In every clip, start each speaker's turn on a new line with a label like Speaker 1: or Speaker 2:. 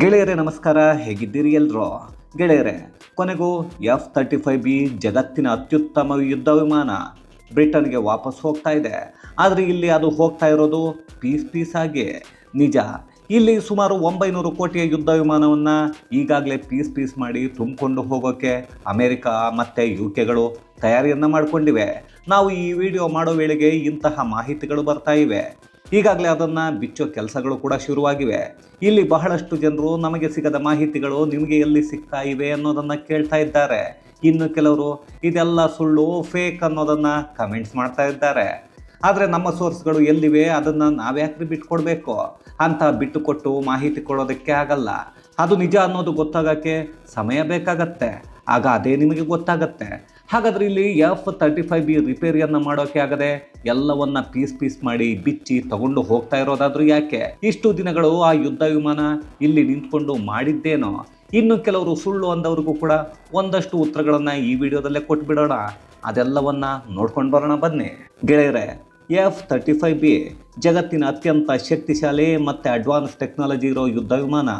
Speaker 1: ಗೆಳೆಯರೇ, ನಮಸ್ಕಾರ. ಹೇಗಿದ್ದೀರಿ ಎಲ್ರು? ಗೆಳೆಯರೇ, ಕೊನೆಗೂ ಎಫ್ ತರ್ಟಿ ಫೈವ್ ಬಿ ಜಗತ್ತಿನ ಅತ್ಯುತ್ತಮ ಯುದ್ಧ ವಿಮಾನ ಬ್ರಿಟನ್ಗೆ ವಾಪಸ್ ಹೋಗ್ತಾ ಇದೆ. ಆದರೆ ಇಲ್ಲಿ ಅದು ಹೋಗ್ತಾ ಇರೋದು ಪೀಸ್ ಪೀಸ್ ಆಗಿ ನಿಜ, ಇಲ್ಲಿ ಸುಮಾರು ಒಂಬೈನೂರು ಕೋಟಿಯ ಯುದ್ಧ ವಿಮಾನವನ್ನು ಈಗಾಗಲೇ ಪೀಸ್ ಪೀಸ್ ಮಾಡಿ ತುಂಬಿಕೊಂಡು ಹೋಗೋಕ್ಕೆ ಅಮೆರಿಕ ಮತ್ತು ಯು ಕೆಗಳು ತಯಾರಿಯನ್ನು ಮಾಡಿಕೊಂಡಿವೆ. ನಾವು ಈ ವಿಡಿಯೋ ಮಾಡೋ ವೇಳೆಗೆ ಇಂತಹ ಮಾಹಿತಿಗಳು ಬರ್ತಾ ಇವೆ. ಈಗಾಗಲೇ ಅದನ್ನು ಬಿಚ್ಚೋ ಕೆಲಸಗಳು ಕೂಡ ಶುರುವಾಗಿವೆ. ಇಲ್ಲಿ ಬಹಳಷ್ಟು ಜನರು ನಮಗೆ ಸಿಗದ ಮಾಹಿತಿಗಳು ನಿಮಗೆ ಎಲ್ಲಿ ಸಿಗ್ತಾ ಇವೆ ಅನ್ನೋದನ್ನು ಕೇಳ್ತಾ ಇದ್ದಾರೆ. ಇನ್ನು ಕೆಲವರು ಇದೆಲ್ಲ ಸುಳ್ಳು ಫೇಕ್ ಅನ್ನೋದನ್ನು ಕಮೆಂಟ್ಸ್ ಮಾಡ್ತಾ ಇದ್ದಾರೆ. ಆದರೆ ನಮ್ಮ ಸೋರ್ಸ್ಗಳು ಎಲ್ಲಿವೆ ಅದನ್ನು ನಾವ್ಯಾಕ್ರಿ ಬಿಟ್ಟುಕೊಡ್ಬೇಕು ಅಂತ ಬಿಟ್ಟುಕೊಟ್ಟು ಮಾಹಿತಿ ಕೊಡೋದಕ್ಕೆ ಆಗಲ್ಲ. ಅದು ನಿಜ ಅನ್ನೋದು ಗೊತ್ತಾಗೋಕ್ಕೆ ಸಮಯ ಬೇಕಾಗತ್ತೆ. ಆಗ ಅದೇ ನಿಮಗೆ ಗೊತ್ತಾಗತ್ತೆ. ಹಾಗಾದ್ರೆ ಇಲ್ಲಿ ಎಫ್ ತರ್ಟಿ ಫೈವ್ ಬಿ ರಿಪೇರಿಯನ್ನು ಮಾಡೋಕೆ ಆಗದೆ ಎಲ್ಲವನ್ನ ಪೀಸ್ ಪೀಸ್ ಮಾಡಿ ಬಿಚ್ಚಿ ತಗೊಂಡು ಹೋಗ್ತಾ ಇರೋದಾದ್ರೂ ಯಾಕೆ? ಇಷ್ಟು ದಿನಗಳು ಆ ಯುದ್ಧ ವಿಮಾನ ಇಲ್ಲಿ ನಿಂತ್ಕೊಂಡು ಮಾಡಿದ್ದೇನೋ? ಇನ್ನು ಕೆಲವರು ಸುಳ್ಳು ಅಂದವ್ರಿಗೂ ಕೂಡ ಒಂದಷ್ಟು ಉತ್ತರಗಳನ್ನು ಈ ವಿಡಿಯೋದಲ್ಲೇ ಕೊಟ್ಬಿಡೋಣ. ಅದೆಲ್ಲವನ್ನ ನೋಡ್ಕೊಂಡು ಬರೋಣ ಬನ್ನಿ. ಗೆಳೆಯರೆ ಎಫ್ ತರ್ಟಿ ಫೈವ್ ಬಿ ಜಗತ್ತಿನ ಅತ್ಯಂತ ಶಕ್ತಿಶಾಲಿ ಮತ್ತು ಅಡ್ವಾನ್ಸ್ ಟೆಕ್ನಾಲಜಿ ಇರೋ ಯುದ್ಧ ವಿಮಾನ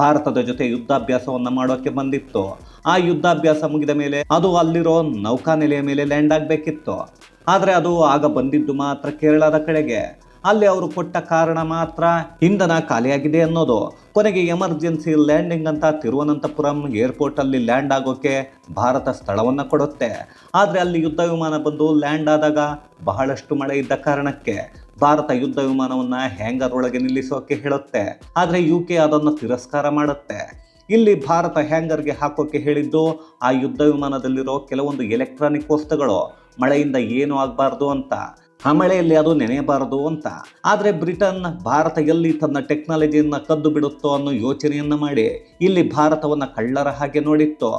Speaker 1: ಭಾರತದ ಜೊತೆ ಯುದ್ಧಾಭ್ಯಾಸವನ್ನು ಮಾಡೋಕ್ಕೆ ಬಂದಿತ್ತು. ಆ ಯುದ್ಧಾಭ್ಯಾಸ ಮುಗಿದ ಮೇಲೆ ಅದು ಅಲ್ಲಿರೋ ನೌಕಾನೆಲೆಯ ಮೇಲೆ ಲ್ಯಾಂಡ್ ಆಗಬೇಕಿತ್ತು. ಆದರೆ ಅದು ಆಗ ಬಂದಿದ್ದು ಮಾತ್ರ ಕೇರಳದ ಕಡೆಗೆ. ಅಲ್ಲಿ ಅವರು ಕೊಟ್ಟ ಕಾರಣ ಮಾತ್ರ ಇಂಧನ ಖಾಲಿಯಾಗಿದೆ ಅನ್ನೋದು. ಕೊನೆಗೆ ಎಮರ್ಜೆನ್ಸಿ ಲ್ಯಾಂಡಿಂಗ್ ಅಂತ ತಿರುವನಂತಪುರಂ ಏರ್ಪೋರ್ಟಲ್ಲಿ ಲ್ಯಾಂಡ್ ಆಗೋಕೆ ಭಾರತ ಸ್ಥಳವನ್ನು ಕೊಡುತ್ತೆ. ಆದರೆ ಅಲ್ಲಿ ಯುದ್ಧ ವಿಮಾನ ಬಂದು ಲ್ಯಾಂಡ್ ಆದಾಗ ಬಹಳಷ್ಟು ಮಳೆ ಇದ್ದ ಕಾರಣಕ್ಕೆ ಭಾರತ ಯುದ್ಧ ವಿಮಾನವನ್ನು ಹ್ಯಾಂಗರ್ ಒಳಗೆ ನಿಲ್ಲಿಸೋಕೆ ಹೇಳುತ್ತೆ. ಆದರೆ ಯು ಕೆ ಅದನ್ನು ತಿರಸ್ಕಾರ ಮಾಡುತ್ತೆ. ಇಲ್ಲಿ ಭಾರತ ಹ್ಯಾಂಗರ್ಗೆ ಹಾಕೋಕೆ ಹೇಳಿದ್ದು, ಆ ಯುದ್ಧ ವಿಮಾನದಲ್ಲಿರೋ ಕೆಲವೊಂದು ಎಲೆಕ್ಟ್ರಾನಿಕ್ ವಸ್ತುಗಳು. ಮಳೆಯಿಂದ ಏನು ಆಗಬಾರ್ದು ಅಂತ. ಆ ಮಳೆಯಲ್ಲಿ ಅದು ನೆನೆಯಬಾರದು ಅಂತ. ಆದರೆ ಬ್ರಿಟನ್ ಭಾರತ ಎಲ್ಲಿ ತನ್ನ ಟೆಕ್ನಾಲಜಿಯನ್ನು ಕದ್ದು ಬಿಡುತ್ತೋ ಅನ್ನೋ ಯೋಚನೆಯನ್ನು ಮಾಡಿ, ಇಲ್ಲಿ ಭಾರತವನ್ನು ಕಳ್ಳರ ಹಾಗೆ ನೋಡಿತ್ತು.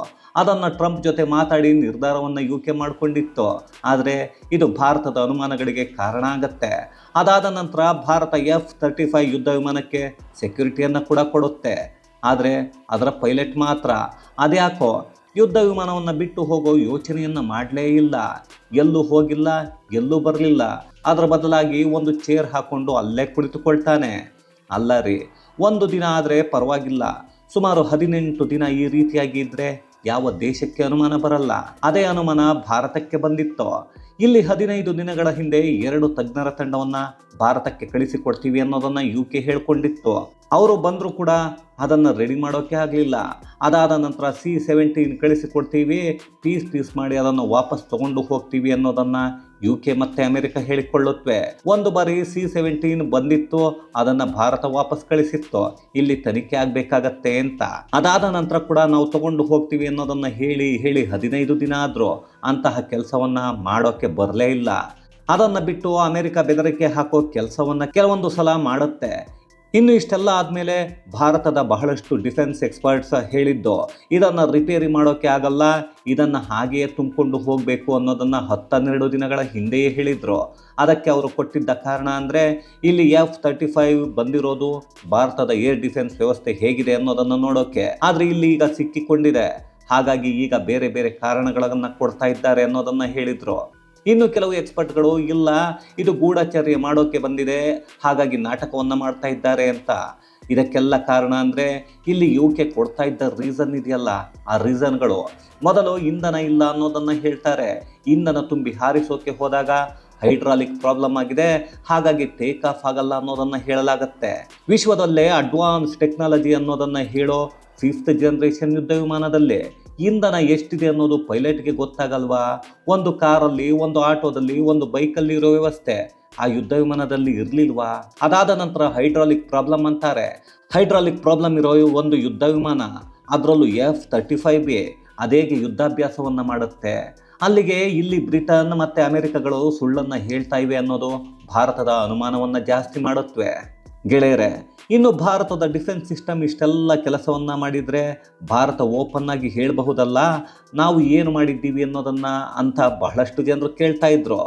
Speaker 1: ಅದನ್ನು ಟ್ರಂಪ್ ಜೊತೆ ಮಾತಾಡಿ ನಿರ್ಧಾರವನ್ನು ಯು ಕೆ ಮಾಡಿಕೊಂಡಿತ್ತು. ಆದರೆ ಇದು ಭಾರತದ ಅನುಮಾನಗಳಿಗೆ ಕಾರಣ ಆಗತ್ತೆ. ಅದಾದ ನಂತರ ಭಾರತ ಎಫ್ ತರ್ಟಿ ಫೈವ್ ಯುದ್ಧ ವಿಮಾನಕ್ಕೆ ಸೆಕ್ಯೂರಿಟಿಯನ್ನು ಕೂಡ ಕೊಡುತ್ತೆ. ಆದರೆ ಅದರ ಪೈಲಟ್ ಮಾತ್ರ. ಅದ್ಯಾಕೋ ಯುದ್ಧ ವಿಮಾನವನ್ನು ಬಿಟ್ಟು ಹೋಗೋ ಯೋಚನೆಯನ್ನು ಮಾಡಲೇ ಇಲ್ಲ. ಎಲ್ಲೂ ಹೋಗಿಲ್ಲ, ಎಲ್ಲೂ ಬರಲಿಲ್ಲ. ಅದರ ಬದಲಾಗಿ ಒಂದು ಚೇರ್ ಹಾಕ್ಕೊಂಡು ಅಲ್ಲೇ ಕುಳಿತುಕೊಳ್ತಾನೆ. ಅಲ್ಲ ರೀ, ಒಂದು ದಿನ ಆದರೆ ಪರವಾಗಿಲ್ಲ. ಸುಮಾರು ಹದಿನೆಂಟು ದಿನ ಈ ರೀತಿಯಾಗಿ ಇದ್ದರೆ ಯಾವ ದೇಶಕ್ಕೆ ಅನುಮಾನ ಬರಲ್ಲ. ಅದೇ ಅನುಮಾನ ಭಾರತಕ್ಕೆ ಬಂದಿತ್ತು ಇಲ್ಲಿ ಹದಿನೈದು ದಿನಗಳ ಹಿಂದೆ ಎರಡು ತಜ್ಞರ ತಂಡವನ್ನ ಭಾರತಕ್ಕೆ ಕಳಿಸಿಕೊಡ್ತೀವಿ ಅನ್ನೋದನ್ನ ಯು ಕೆ ಹೇಳ್ಕೊಂಡಿತ್ತು. ಅವರು ಬಂದರೂ ಕೂಡ ಅದನ್ನು ರೆಡಿ ಮಾಡೋಕೆ ಆಗಲಿಲ್ಲ. ಅದಾದ ನಂತರ ಸಿ ಸೆವೆಂಟೀನ್ ಕಳಿಸಿಕೊಡ್ತೀವಿ ಪೀಸ್ ಪೀಸ್ ಮಾಡಿ ಅದನ್ನು ವಾಪಸ್ ತಗೊಂಡು ಹೋಗ್ತೀವಿ ಅನ್ನೋದನ್ನು ಯು ಕೆ ಮತ್ತೆ ಅಮೆರಿಕ ಹೇಳಿಕೊಳ್ಳುತ್ತವೆ ಒಂದು ಬಾರಿ ಸಿ ಸೆವೆಂಟೀನ್ ಬಂದಿತ್ತು, ಅದನ್ನು ಭಾರತ ವಾಪಸ್ ಕಳಿಸಿತ್ತು. ಇಲ್ಲಿ ತನಿಖೆ ಆಗಬೇಕಾಗತ್ತೆ ಅಂತ. ಅದಾದ ನಂತರ ಕೂಡ ನಾವು ತಗೊಂಡು ಹೋಗ್ತೀವಿ ಅನ್ನೋದನ್ನು ಹೇಳಿ ಹೇಳಿ ಹದಿನೈದು ದಿನ ಆದರೂ ಅಂತಹ ಕೆಲಸವನ್ನು ಮಾಡೋಕ್ಕೆ ಬರಲೇ ಇಲ್ಲ. ಅದನ್ನು ಬಿಟ್ಟು ಅಮೆರಿಕ ಬೆದರಿಕೆ ಹಾಕೋ ಕೆಲಸವನ್ನು ಕೆಲವೊಂದು ಸಲ ಮಾಡುತ್ತೆ. ಇನ್ನು ಇಷ್ಟೆಲ್ಲ ಆದಮೇಲೆ ಭಾರತದ ಬಹಳಷ್ಟು ಡಿಫೆನ್ಸ್ ಎಕ್ಸ್ಪರ್ಟ್ಸ್ ಹೇಳಿದ್ದು, ಇದನ್ನು ರಿಪೇರಿ ಮಾಡೋಕ್ಕೆ ಆಗಲ್ಲ, ಇದನ್ನು ಹಾಗೆಯೇ ತುಂಬಿಕೊಂಡು ಹೋಗಬೇಕು ಅನ್ನೋದನ್ನು ಹತ್ತನ್ನೆರಡು ದಿನಗಳ ಹಿಂದೆಯೇ ಹೇಳಿದರು. ಅದಕ್ಕೆ ಅವರು ಕೊಟ್ಟಿದ್ದ ಕಾರಣ ಅಂದರೆ, ಇಲ್ಲಿ ಎಫ್ ತರ್ಟಿ ಫೈವ್ ಬಂದಿರೋದು ಭಾರತದ ಏರ್ ಡಿಫೆನ್ಸ್ ವ್ಯವಸ್ಥೆ ಹೇಗಿದೆ ಅನ್ನೋದನ್ನು ನೋಡೋಕ್ಕೆ ಆದರೆ ಇಲ್ಲಿ ಈಗ ಸಿಕ್ಕಿಕೊಂಡಿದೆ. ಹಾಗಾಗಿ ಈಗ ಬೇರೆ ಬೇರೆ ಕಾರಣಗಳನ್ನು ಕೊಡ್ತಾ ಇದ್ದಾರೆ ಅನ್ನೋದನ್ನು ಹೇಳಿದರು. ಇನ್ನು ಕೆಲವು ಎಕ್ಸ್ಪರ್ಟ್ಗಳು ಇಲ್ಲ, ಇದು ಗೂಢಚರ್ಯ ಮಾಡೋಕೆ ಬಂದಿದೆ, ಹಾಗಾಗಿ ನಾಟಕವನ್ನು ಮಾಡ್ತಾ ಇದ್ದಾರೆ ಅಂತ. ಇದಕ್ಕೆಲ್ಲ ಕಾರಣ ಅಂದರೆ, ಇಲ್ಲಿ ಯು ಕೆ ಕೊಡ್ತಾ ಇದ್ದ ರೀಸನ್ ಇದೆಯಲ್ಲ, ಆ ರೀಸನ್ಗಳು ಮೊದಲು ಇಂಧನ ಇಲ್ಲ ಅನ್ನೋದನ್ನು ಹೇಳ್ತಾರೆ. ಇಂಧನ ತುಂಬಿ ಹಾರಿಸೋಕೆ ಹೋದಾಗ ಹೈಡ್ರಾಲಿಕ್ ಪ್ರಾಬ್ಲಮ್ ಆಗಿದೆ, ಹಾಗಾಗಿ ಟೇಕ್ ಆಫ್ ಆಗಲ್ಲ ಅನ್ನೋದನ್ನು ಹೇಳಲಾಗುತ್ತೆ. ವಿಶ್ವದಲ್ಲೇ ಅಡ್ವಾನ್ಸ್ ಟೆಕ್ನಾಲಜಿ ಅನ್ನೋದನ್ನು ಹೇಳೋ ಫಿಫ್ತ್ ಜನರೇಷನ್ ಯುದ್ಧ ವಿಮಾನದಲ್ಲಿ. ಇಂಧನ ಎಷ್ಟಿದೆ ಅನ್ನೋದು ಪೈಲಟ್ಗೆ ಗೊತ್ತಾಗಲ್ವಾ? ಒಂದು ಕಾರಲ್ಲಿ, ಒಂದು ಆಟೋದಲ್ಲಿ, ಒಂದು ಬೈಕಲ್ಲಿ ಇರೋ ವ್ಯವಸ್ಥೆ. ಆ ಯುದ್ಧ ವಿಮಾನದಲ್ಲಿ ಇರಲಿಲ್ವಾ? ಅದಾದ ನಂತರ ಹೈಡ್ರಾಲಿಕ್ ಪ್ರಾಬ್ಲಮ್ ಅಂತಾರೆ. ಹೈಡ್ರಾಲಿಕ್ ಪ್ರಾಬ್ಲಮ್ ಇರೋ ಒಂದು ಯುದ್ಧ ವಿಮಾನ, ಅದರಲ್ಲೂ ಎಫ್ ತರ್ಟಿ ಫೈವ್ ಬಿ ಅದೇಗೆ ಯುದ್ಧಾಭ್ಯಾಸವನ್ನು ಮಾಡುತ್ತೆ. ಅಲ್ಲಿಗೆ ಇಲ್ಲಿ ಬ್ರಿಟನ್ ಮತ್ತು ಅಮೆರಿಕಗಳು ಸುಳ್ಳನ್ನು ಹೇಳ್ತಾ ಇವೆ ಅನ್ನೋದು ಭಾರತದ ಅನುಮಾನವನ್ನು ಜಾಸ್ತಿ ಮಾಡುತ್ತವೆ ಗೆಳೆಯರೆ, ಇನ್ನು ಭಾರತದ ಡಿಫೆನ್ಸ್ ಸಿಸ್ಟಮ್ ಇಷ್ಟೆಲ್ಲ ಕೆಲಸವನ್ನು ಮಾಡಿದರೆ ಭಾರತ ಓಪನ್ ಆಗಿ ಹೇಳಬಹುದಲ್ಲ? ನಾವು ಏನು ಮಾಡಿದ್ದೀವಿ ಅನ್ನೋದನ್ನು ಅಂತ ಬಹಳಷ್ಟು ಜನರು ಕೇಳ್ತಾ ಇದ್ರು.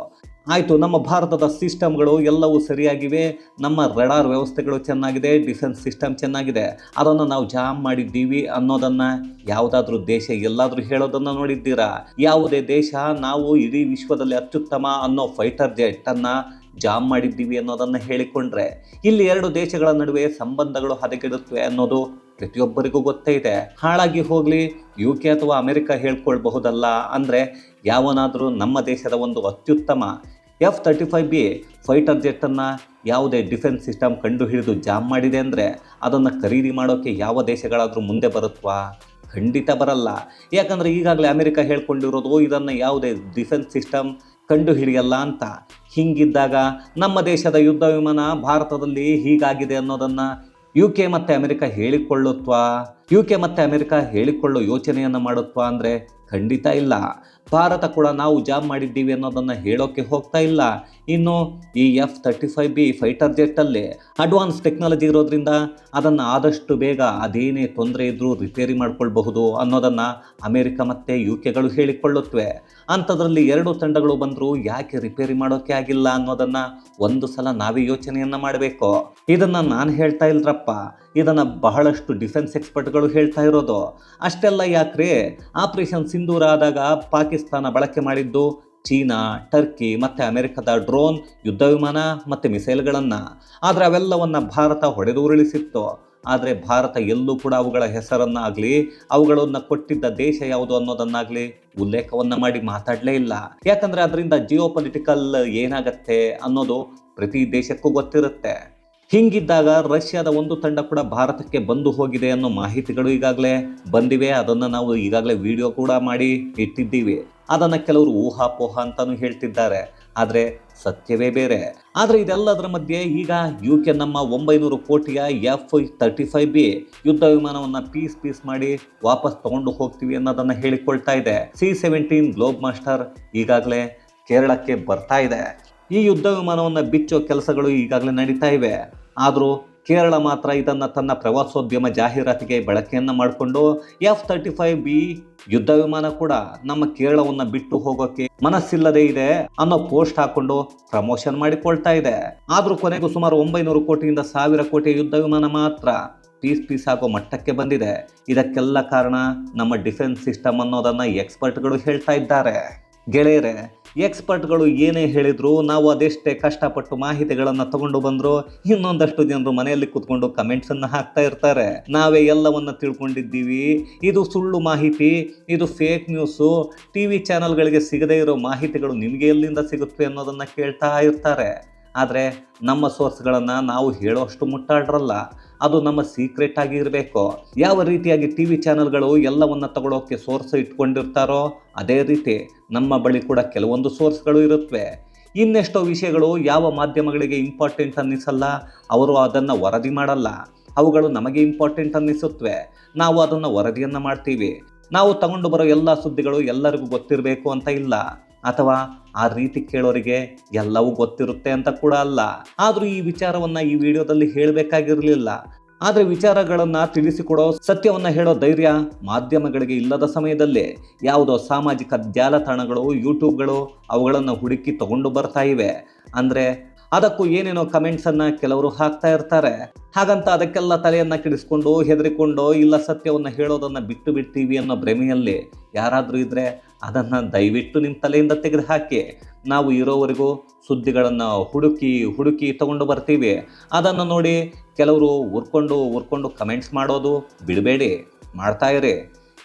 Speaker 1: ಆಯಿತು, ನಮ್ಮ ಭಾರತದ ಸಿಸ್ಟಮ್ಗಳು ಎಲ್ಲವೂ ಸರಿಯಾಗಿವೆ. ನಮ್ಮ ರೆಡಾರ್ ವ್ಯವಸ್ಥೆಗಳು ಚೆನ್ನಾಗಿದೆ, ಡಿಫೆನ್ಸ್ ಸಿಸ್ಟಮ್ ಚೆನ್ನಾಗಿದೆ. ಅದನ್ನು ನಾವು ಜಾಮ್ ಮಾಡಿದ್ದೀವಿ ಅನ್ನೋದನ್ನು ಯಾವುದಾದ್ರೂ ದೇಶ ಎಲ್ಲಾದರೂ ಹೇಳೋದನ್ನು ನೋಡಿದ್ದೀರಾ? ಯಾವುದೇ ದೇಶ, ನಾವು ಇಡೀ ವಿಶ್ವದಲ್ಲಿ ಅತ್ಯುತ್ತಮ ಅನ್ನೋ ಫೈಟರ್ ಜೆಟ್ಟನ್ನು ಜಾಮ್ ಮಾಡಿದ್ದೀವಿ ಅನ್ನೋದನ್ನು ಹೇಳಿಕೊಂಡ್ರೆ ಇಲ್ಲಿ ಎರಡು ದೇಶಗಳ ನಡುವೆ ಸಂಬಂಧಗಳು ಹದಗೆಡುತ್ತವೆ ಅನ್ನೋದು ಪ್ರತಿಯೊಬ್ಬರಿಗೂ ಗೊತ್ತೇ ಇದೆ. ಹಾಳಾಗಿ ಹೋಗಲಿ ಯು ಕೆ ಅಥವಾ ಅಮೆರಿಕ ಹೇಳ್ಕೊಳ್ಬಹುದಲ್ಲ ಅಂದರೆ ಯಾವನಾದರೂ ನಮ್ಮ ದೇಶದ ಒಂದು ಅತ್ಯುತ್ತಮ F thirty five B fighter ಜೆಟ್ಟನ್ನು ಯಾವುದೇ ಡಿಫೆನ್ಸ್ ಸಿಸ್ಟಮ್ ಕಂಡು ಹಿಡಿದು ಜಾಮ್ ಮಾಡಿದೆ ಅಂದರೆ ಅದನ್ನು ಖರೀದಿ ಮಾಡೋಕ್ಕೆ ಯಾವ ದೇಶಗಳಾದರೂ ಮುಂದೆ ಬರುತ್ವಾ? ಖಂಡಿತ ಬರಲ್ಲ. ಯಾಕಂದರೆ ಈಗಾಗಲೇ ಅಮೆರಿಕ ಹೇಳ್ಕೊಂಡಿರೋದು ಇದನ್ನು ಯಾವುದೇ ಡಿಫೆನ್ಸ್ ಸಿಸ್ಟಮ್ ಕಂಡು ಹಿಡಿಯಲ್ಲ ಅಂತ. ಹಿಂಗಿದ್ದಾಗ ನಮ್ಮ ದೇಶದ ಯುದ್ಧ ವಿಮಾನ ಭಾರತದಲ್ಲಿ ಹೀಗಾಗಿದೆ ಅನ್ನೋದನ್ನು ಯು ಕೆ ಮತ್ತು ಅಮೆರಿಕ ಹೇಳಿಕೊಳ್ಳುತ್ವಾ? ಯು ಕೆ ಮತ್ತು ಅಮೆರಿಕ ಹೇಳಿಕೊಳ್ಳೋ ಯೋಚನೆಯನ್ನು ಮಾಡುತ್ವಾ ಅಂದರೆ ಖಂಡಿತ ಇಲ್ಲ. ಭಾರತ ಕೂಡ ನಾವು ಜಾಬ್ ಮಾಡಿದ್ದೀವಿ ಅನ್ನೋದನ್ನು ಹೇಳೋಕ್ಕೆ ಹೋಗ್ತಾ ಇಲ್ಲ. ಇನ್ನು ಈ F thirty five B fighter ಜೆಟ್ಟಲ್ಲಿ advance technology ಇರೋದ್ರಿಂದ ಅದನ್ನು ಆದಷ್ಟು ಬೇಗ ಅದೇನೇ ತೊಂದರೆ ಇದ್ದರೂ ರಿಪೇರಿ ಮಾಡಿಕೊಳ್ಬಹುದು ಅನ್ನೋದನ್ನು ಅಮೆರಿಕ ಮತ್ತು ಯು ಕೆಗಳು ಹೇಳಿಕೊಳ್ಳುತ್ತವೆ ಅಂಥದ್ರಲ್ಲಿ ಎರಡು ತಂಡಗಳು ಬಂದರೂ ಯಾಕೆ ರಿಪೇರಿ ಮಾಡೋಕ್ಕೆ ಆಗಿಲ್ಲ ಅನ್ನೋದನ್ನು ಒಂದು ಸಲ ನಾವೇ ಯೋಚನೆಯನ್ನು ಮಾಡಬೇಕು. ಇದನ್ನು ನಾನು ಹೇಳ್ತಾ ಇಲ್ರಪ್ಪ. ಇದನ್ನು ಬಹಳಷ್ಟು ಡಿಫೆನ್ಸ್ ಎಕ್ಸ್ಪರ್ಟ್ಗಳು ಹೇಳ್ತಾ ಇರೋದು. ಅಷ್ಟೆಲ್ಲ ಯಾಕ್ರೆ ಆಪರೇಷನ್ ಸಿಂಧೂರ ಆದಾಗ ಪಾಕಿಸ್ತಾನ ಬಳಕೆ ಮಾಡಿದ್ದು ಚೀನಾ, ಟರ್ಕಿ ಮತ್ತು ಅಮೆರಿಕದ ಡ್ರೋನ್, ಯುದ್ಧ ವಿಮಾನ ಮತ್ತು ಮಿಸೈಲ್ಗಳನ್ನು. ಆದರೆ ಅವೆಲ್ಲವನ್ನು ಭಾರತ ಹೊಡೆದು ಉರುಳಿಸಿತ್ತು. ಆದರೆ ಭಾರತ ಎಲ್ಲೂ ಕೂಡ ಅವುಗಳ ಹೆಸರನ್ನಾಗಲಿ, ಅವುಗಳನ್ನು ಕೊಟ್ಟಿದ್ದ ದೇಶ ಯಾವುದು ಅನ್ನೋದನ್ನಾಗಲಿ ಉಲ್ಲೇಖವನ್ನು ಮಾಡಿ ಮಾತಾಡಲೇ ಇಲ್ಲ. ಯಾಕಂದರೆ ಅದರಿಂದ ಜಿಯೋ ಪೊಲಿಟಿಕಲ್ ಏನಾಗತ್ತೆ ಅನ್ನೋದು ಪ್ರತಿ ದೇಶಕ್ಕೂ ಗೊತ್ತಿರುತ್ತೆ. ಹಿಂಗಿದ್ದಾಗ ರಷ್ಯಾದ ಒಂದು ತಂಡ ಕೂಡ ಭಾರತಕ್ಕೆ ಬಂದು ಹೋಗಿದೆ ಅನ್ನೋ ಮಾಹಿತಿಗಳು ಈಗಾಗಲೇ ಬಂದಿವೆ. ಅದನ್ನು ನಾವು ಈಗಾಗಲೇ ವಿಡಿಯೋ ಕೂಡ ಮಾಡಿ ಇಟ್ಟಿದ್ದೀವಿ. ಅದನ್ನು ಕೆಲವರು ಊಹಾಪೋಹ ಅಂತಾನು ಹೇಳ್ತಿದ್ದಾರೆ. ಆದರೆ ಸತ್ಯವೇ ಬೇರೆ. ಆದರೆ ಇದೆಲ್ಲದರ ಮಧ್ಯೆ ಈಗ ಯು ಕೆ ನಮ್ಮ ಒಂಬೈನೂರು ಕೋಟಿಯ ಎಫ್ ತರ್ಟಿ ಫೈವ್ ಬಿ ಯುದ್ಧ ವಿಮಾನವನ್ನು ಪೀಸ್ ಪೀಸ್ ಮಾಡಿ ವಾಪಸ್ ತಗೊಂಡು ಹೋಗ್ತೀವಿ ಅನ್ನೋದನ್ನು ಹೇಳಿಕೊಳ್ತಾ ಇದೆ. ಸಿ ಸೆವೆಂಟೀನ್ ಗ್ಲೋಬ್ ಮಾಸ್ಟರ್ ಈಗಾಗಲೇ ಕೇರಳಕ್ಕೆ ಬರ್ತಾ ಇದೆ. ಈ ಯುದ್ಧ ವಿಮಾನವನ್ನು ಬಿಚ್ಚೋ ಕೆಲಸಗಳು ಈಗಾಗಲೇ ನಡೀತಾ ಇವೆ. ಆದರೂ ಕೇರಳ ಮಾತ್ರ ಇದನ್ನು ತನ್ನ ಪ್ರವಾಸೋದ್ಯಮ ಜಾಹೀರಾತಿಗೆ ಬಳಕೆಯನ್ನು ಮಾಡಿಕೊಂಡು ಎಫ್ ತರ್ಟಿ ಫೈವ್ ಬಿ ಯುದ್ಧ ವಿಮಾನ ಕೂಡ ನಮ್ಮ ಕೇರಳವನ್ನು ಬಿಟ್ಟು ಹೋಗೋಕೆ ಮನಸ್ಸಿಲ್ಲದೆ ಇದೆ ಅನ್ನೋ ಪೋಸ್ಟ್ ಹಾಕೊಂಡು ಪ್ರಮೋಷನ್ ಮಾಡಿಕೊಳ್ತಾ ಇದೆ. ಆದರೂ ಕೊನೆಗೂ ಸುಮಾರು ಒಂಬೈನೂರು ಕೋಟಿಯಿಂದ ಸಾವಿರ ಕೋಟಿ ಯುದ್ಧ ವಿಮಾನ ಮಾತ್ರ ಪೀಸ್ ಪೀಸ್ ಆಗೋ ಮಟ್ಟಕ್ಕೆ ಬಂದಿದೆ. ಇದಕ್ಕೆಲ್ಲ ಕಾರಣ ನಮ್ಮ ಡಿಫೆನ್ಸ್ ಸಿಸ್ಟಮ್ ಅನ್ನೋದನ್ನು ಎಕ್ಸ್ಪರ್ಟ್ಗಳು ಹೇಳ್ತಾ ಇದ್ದಾರೆ. ಗೆಳೆಯರೆ ಎಕ್ಸ್ಪರ್ಟ್ಗಳು ಏನೇ ಹೇಳಿದ್ರು ನಾವು ಅದೆಷ್ಟೇ ಕಷ್ಟಪಟ್ಟು ಮಾಹಿತಿಗಳನ್ನು ತಗೊಂಡು ಬಂದ್ರು ಇನ್ನೊಂದಷ್ಟು ಜನರು ಮನೆಯಲ್ಲಿ ಕೂತ್ಕೊಂಡು ಕಮೆಂಟ್ಸ್ ಅನ್ನು ಹಾಕ್ತಾ ಇರ್ತಾರೆ. ನಾವೇ ಎಲ್ಲವನ್ನ ತಿಳ್ಕೊಂಡಿದ್ದೀವಿ. ಇದು ಸುಳ್ಳು ಮಾಹಿತಿ, ಇದು ಫೇಕ್ ನ್ಯೂಸು ಟಿ ವಿ ಚಾನಲ್ಗಳಿಗೆ ಸಿಗದೇ ಇರೋ ಮಾಹಿತಿಗಳು ನಿಮಗೆ ಎಲ್ಲಿಂದ ಸಿಗುತ್ತೆ ಅನ್ನೋದನ್ನ ಕೇಳ್ತಾ ಇರ್ತಾರೆ. ಆದರೆ ನಮ್ಮ ಸೋರ್ಸ್ಗಳನ್ನು ನಾವು ಹೇಳೋಷ್ಟು ಮುಟ್ಟಾಡ್ರಲ್ಲ. ಅದು ನಮ್ಮ ಸೀಕ್ರೆಟ್ ಆಗಿರಬೇಕು? ಯಾವ ರೀತಿಯಾಗಿ ಟಿ ವಿ ಚಾನಲ್ಗಳು ಎಲ್ಲವನ್ನ ತಗೊಳ್ಳೋಕೆ ಸೋರ್ಸ್ ಇಟ್ಕೊಂಡಿರ್ತಾರೋ, ಅದೇ ರೀತಿ ನಮ್ಮ ಬಳಿ ಕೂಡ ಕೆಲವೊಂದು ಸೋರ್ಸ್ಗಳು ಇರುತ್ತವೆ ಇನ್ನೆಷ್ಟೋ ವಿಷಯಗಳು ಯಾವ ಮಾಧ್ಯಮಗಳಿಗೆ ಇಂಪಾರ್ಟೆಂಟ್ ಅನ್ನಿಸಲ್ಲ, ಅವರು ಅದನ್ನು ವರದಿ ಮಾಡಲ್ಲ. ಅವುಗಳು ನಮಗೆ ಇಂಪಾರ್ಟೆಂಟ್ ಅನ್ನಿಸುತ್ತವೆ ನಾವು ಅದನ್ನು ವರದಿಯನ್ನು ಮಾಡ್ತೀವಿ. ನಾವು ತಗೊಂಡು ಬರೋ ಎಲ್ಲ ಸುದ್ದಿಗಳು ಎಲ್ಲರಿಗೂ ಗೊತ್ತಿರಬೇಕು ಅಂತ ಇಲ್ಲ. ಅಥವಾ ಆ ರೀತಿ ಕೇಳೋರಿಗೆ ಎಲ್ಲವೂ ಗೊತ್ತಿರುತ್ತೆ ಅಂತ ಕೂಡ ಅಲ್ಲ. ಆದರೂ ಈ ವಿಚಾರವನ್ನು ಈ ವಿಡಿಯೋದಲ್ಲಿ ಹೇಳಬೇಕಾಗಿರಲಿಲ್ಲ. ಆದರೆ ವಿಚಾರಗಳನ್ನು ತಿಳಿಸಿಕೊಡೋ ಸತ್ಯವನ್ನು ಹೇಳೋ ಧೈರ್ಯ ಮಾಧ್ಯಮಗಳಿಗೆ ಇಲ್ಲದ ಸಮಯದಲ್ಲಿ ಯಾವುದೋ ಸಾಮಾಜಿಕ ಜಾಲತಾಣಗಳು, ಯೂಟ್ಯೂಬ್ಗಳು ಅವುಗಳನ್ನು ಹುಡುಕಿ ತಗೊಂಡು ಬರ್ತಾ ಇವೆ. ಅಂದರೆ ಅದಕ್ಕೂ ಏನೇನೋ ಕಮೆಂಟ್ಸನ್ನು ಕೆಲವರು ಹಾಕ್ತಾ ಇರ್ತಾರೆ. ಹಾಗಂತ ಅದಕ್ಕೆಲ್ಲ ತಲೆಯನ್ನು ಕೆಡಿಸ್ಕೊಂಡು, ಹೆದರಿಕೊಂಡು ಇಲ್ಲ ಸತ್ಯವನ್ನು ಹೇಳೋದನ್ನು ಬಿಟ್ಟು ಬಿಡ್ತೀವಿ ಅನ್ನೋ ಭ್ರಮೆಯಲ್ಲಿ ಯಾರಾದರೂ ಇದ್ದರೆ ಅದನ್ನು ದಯವಿಟ್ಟು ನಿಮ್ಮ ತಲೆಯಿಂದ ತೆಗೆದು ಹಾಕಿ ನಾವು ಇರೋವರೆಗೂ ಸುದ್ದಿಗಳನ್ನು ಹುಡುಕಿ ಹುಡುಕಿ ತಗೊಂಡು ಬರ್ತೀವಿ. ಅದನ್ನು ನೋಡಿ ಕೆಲವರು ಉರ್ಕೊಂಡು ಉರ್ಕೊಂಡು ಕಮೆಂಟ್ಸ್ ಮಾಡೋದು ಬಿಡಬೇಡಿ. ಮಾಡ್ತಾ ಇರಿ.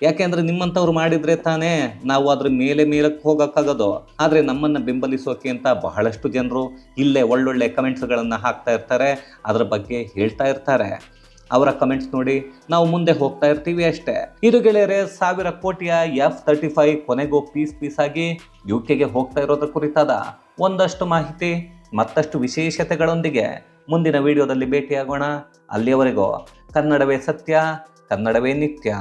Speaker 1: ಯಾಕೆಂದರೆ ನಿಮ್ಮಂಥವ್ರು ಮಾಡಿದರೆ ತಾನೇ ನಾವು ಅದ್ರ ಮೇಲೆ ಮೇಲಕ್ಕೆ ಹೋಗೋಕ್ಕಾಗೋದು. ಆದರೆ ನಮ್ಮನ್ನು ಬೆಂಬಲಿಸೋಕೆ ಅಂತ ಬಹಳಷ್ಟು ಜನರು ಇಲ್ಲೇ ಒಳ್ಳೊಳ್ಳೆ ಕಮೆಂಟ್ಸ್ಗಳನ್ನು ಹಾಕ್ತಾ ಇರ್ತಾರೆ. ಅದರ ಬಗ್ಗೆ ಹೇಳ್ತಾ ಇರ್ತಾರೆ. ಅವರ ಕಮೆಂಟ್ಸ್ ನೋಡಿ ನಾವು ಮುಂದೆ ಹೋಗ್ತಾ ಇರ್ತೀವಿ ಅಷ್ಟೇ. ಇದು ಗೆಳೆಯರೆ, ಸಾವಿರ ಕೋಟಿಯ ಎಫ್ ತರ್ಟಿ ಫೈವ್ ಕೊನೆಗೂ ಪೀಸ್ ಪೀಸ್ ಆಗಿ ಯು ಕೆಗೆ ಹೋಗ್ತಾ ಇರೋದ್ರ ಕುರಿತಾದ ಒಂದಷ್ಟು ಮಾಹಿತಿ, ಮತ್ತಷ್ಟು ವಿಶೇಷತೆಗಳೊಂದಿಗೆ ಮುಂದಿನ ವಿಡಿಯೋದಲ್ಲಿ ಭೇಟಿಯಾಗೋಣ. ಅಲ್ಲಿಯವರೆಗೂ ಕನ್ನಡವೇ ಸತ್ಯ, ಕನ್ನಡವೇ ನಿತ್ಯ.